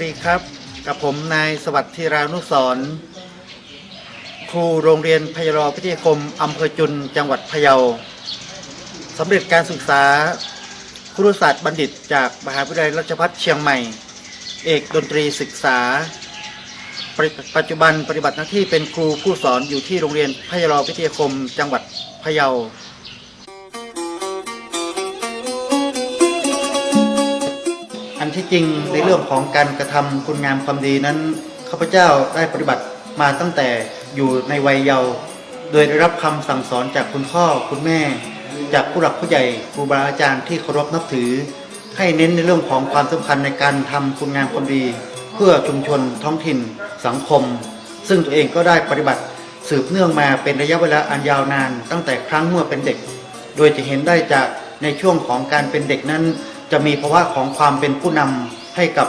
วัสดีครับ กับผมนายสวัสดิ์ธีรานุสรครูโรงเรียนพยรพิทยาคมอำเภอจุนจังหวัดพะเยาสำเร็จการศึกษาครุศาสตร์บัณฑิต จากมหาวิทยาลัยราชภัฏเชียงใหม่ เอกดนตรีศึกษาป,ปัจจุบันปฏิบัติหน้าที่เป็นครูผู้สอนอยู่ที่โรงเรียนพยรพิทยาคมจังหวัดพะเยา นที่จริงในเรื่องของการกระทำคุณงามความดีนั้นข้าพเจ้าได้ปฏิบัติมาตั้งแต่อยู่ในวัยเยาว์โดยได้รับคำสั่งสอนจากคุณพ่อคุณแม่ จากผู้หลักผู้ใหญ่ครูบาอาจารย์ที่เคารพนับถือ ให้เน้นในเรื่องของความสำคัญในการทำคุณงามความดี เพื่อชุมชนท้องถิ่น สังคม ซึ่งตัวเองก็ได้ปฏิบัติสืบเนื่องมาเป็นระยะเวลาอันยาวนาน ตั้งแต่ครั้งเมื่อเป็นเด็ก โดยจะเห็นได้จากในช่วงของการเป็นเด็กนั้น จะมีภาวะของความเป็นผู้นำให้กับ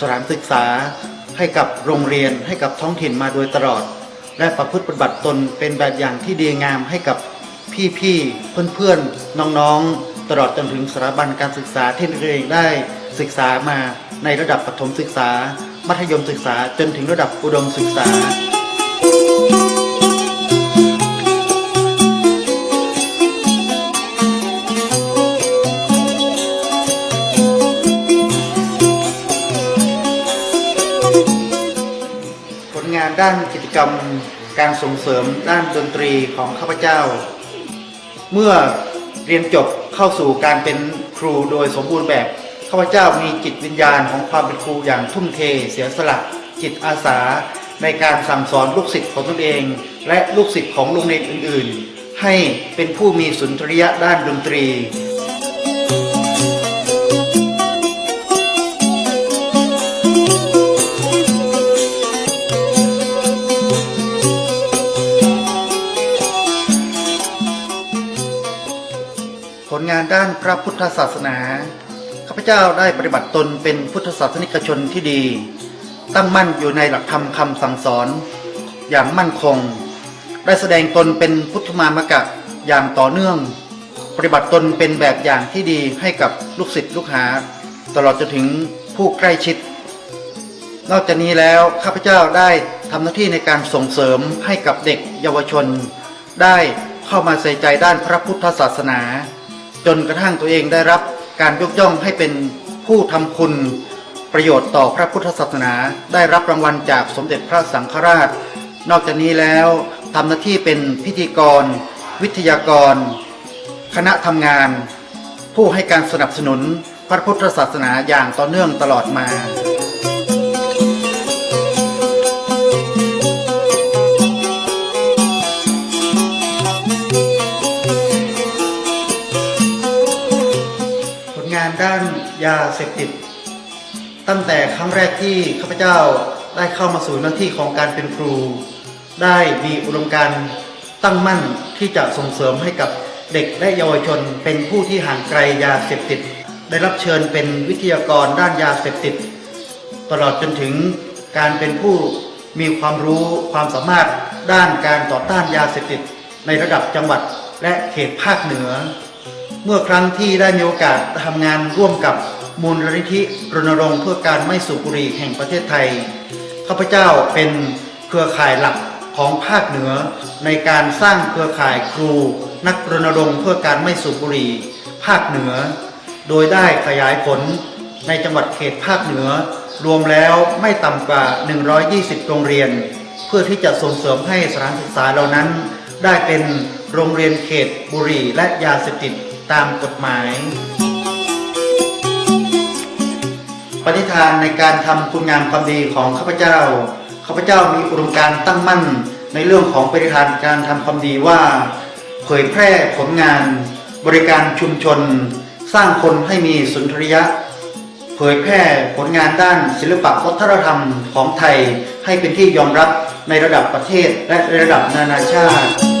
สถานศึกษา ให้กับโรงเรียน ให้กับท้องถิ่นมาโดยตลอด และประพฤติปฏิบัติตนเป็นแบบอย่างที่ดีงามให้กับพี่ๆเพื่อนๆน้องๆ ตลอดจนถึงสถาบันการศึกษาที่ตัวเองได้ศึกษามาในระดับประถมศึกษา มัธยมศึกษาจนถึงระดับอุดมศึกษา ด้านกิจกรรมการส่งเสริมด้านดนตรีของข้าพเจ้า เมื่อเรียนจบเข้าสู่การเป็นครูโดยสมบูรณ์แบบข้าพเจ้ามีจิตวิญญาณของความเป็นครูอย่างทุ่มเทเสียสละจิตอาสา ในการสั่งสอนลูกศิษย์ของตนเอง และลูกศิษย์ของโรงเรียนอื่น ๆ ให้เป็นผู้มีสุนทรียะด้านดนตรีานด้านพระพุทธศาสนา ข้าพเจ้าได้ปฏิบัติตนเป็นพุทธศาสนิกชนที่ดี ตั้งมั่นอยู่ในหลักธรรมคำสั่งสอนอย่างมั่นคง ได้แสดงตนเป็นพุทธมามกะอย่างต่อเนื่อง ปฏิบัติตนเป็นแบบอย่างที่ดีให้กับลูกศิษย์ลูกหา ตลอดจนถึงผู้ใกล้ชิด นอกจากนี้แล้วข้าพเจ้าได้ทำหน้าที่ในการส่งเสริมให้กับเด็กเยาวชน ได้เข้ามาใส่ใจด้านพระพุทธศาสนา จนกระทั่งตัวเองได้รับการยกย่องให้เป็นผู้ทำคุณประโยชน์ต่อพระพุทธศาสนา ได้รับรางวัลจากสมเด็จพระสังฆราช นอกจากนี้แล้วทำหน้าที่เป็นพิธีกร วิทยากร คณะทำงาน ผู้ให้การสนับสนุนพระพุทธศาสนาอย่างต่อเนื่องตลอดมาานยาเสพติด ตั้งแต่ครั้งแรกที่ข้าพเจ้าได้เข้ามาสู่หน้าที่ของการเป็นครู ได้มีอุดมการณ์ตั้งมั่นที่จะส่งเสริมให้กับเด็กและเยาวชนเป็นผู้ที่ห่างไกลยาเสพติด ได้รับเชิญเป็นวิทยากรด้านยาเสพติด ตลอดจนถึงการเป็นผู้มีความรู้ความสามารถด้านการต่อต้านยาเสพติด ในระดับจังหวัดและเขตภาคเหนือ เมื่อครั้งที่ได้มีโอกาสทำงานร่วมกับ มูลนิธิรณรงค์เพื่อการไม่สูบบุหรี่แห่งประเทศไทย ข้าพเจ้าเป็นเครือข่ายหลักของภาคเหนือในการสร้างเครือข่ายครู นักรณรงค์เพื่อการไม่สูบบุหรี่ภาคเหนือ โดยได้ขยายผลในจังหวัดเขตภาคเหนือ รวมแล้วไม่ต่ำกว่า 120 โรงเรียน เพื่อที่จะส่งเสริมให้สถานศึกษาเหล่านั้น ได้เป็นโรงเรียนเขตบุหรี่และยาเสพติดตามกฎหมาย ฏิฐานในการทำคุณงามความดีของข้าพเจ้า ข้าพเจ้ามีอุดมการณ์ตั้งมั่นในเรื่องของปฏิฐานการทำความดีว่า เผยแพร่ผลงาน บริการชุมชน สร้างคนให้มีสุนทรียะ เผยแพร่ผลงานด้านศิลปะวัฒนธรรมของไทยให้เป็นที่ยอมรับในระดับประเทศและระดับนานาชาติ